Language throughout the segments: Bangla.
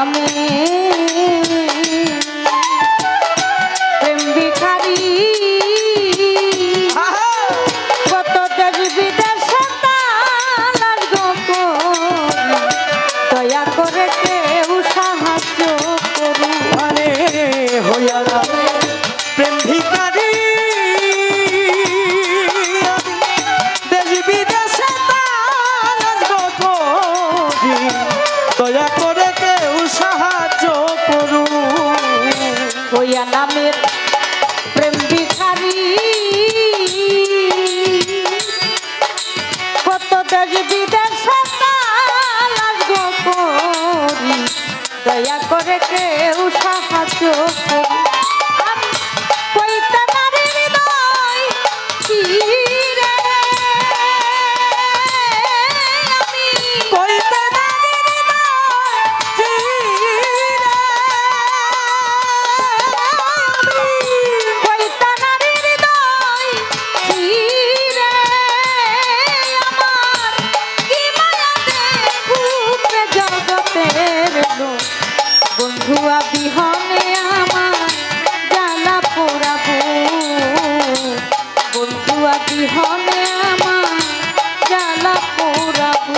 নামে হইয়া নামের প্রেম বিখারি কত দেশ বিদেশে দয়া করে কেউ সাহায্য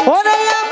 ওরে আমার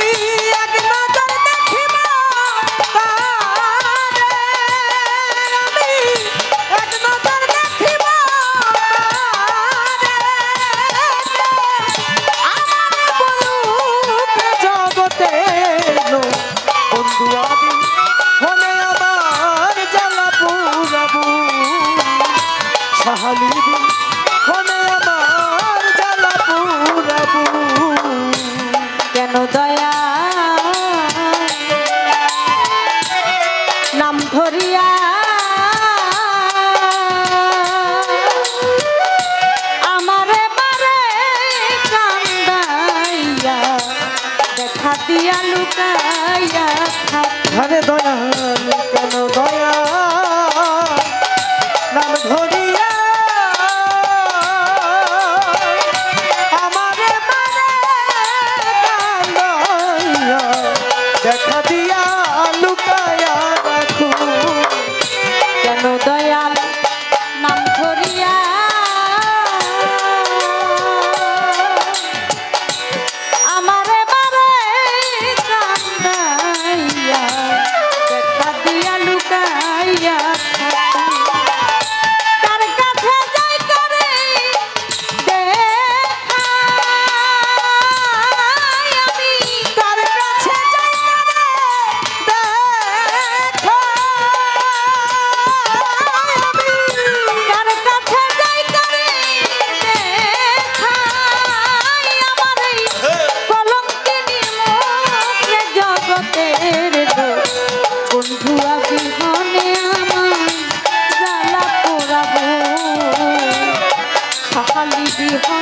behind.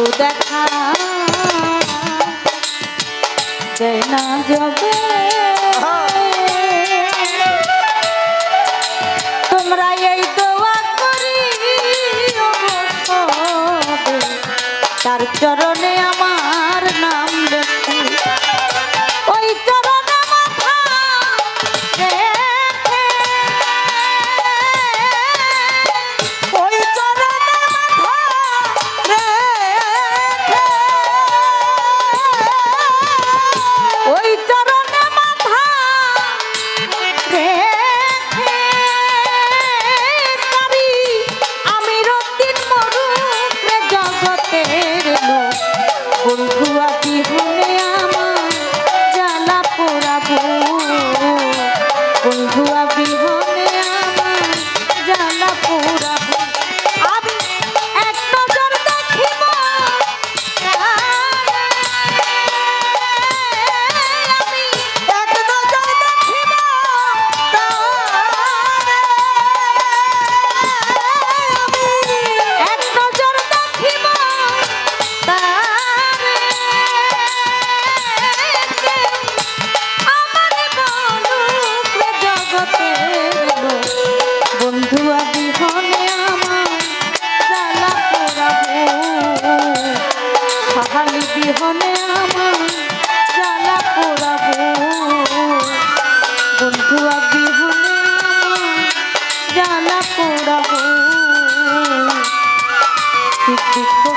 গুরু দেখা। যায় না যাবে। তোমরা এই দোয়া করি তার চরণে আমার নাম Before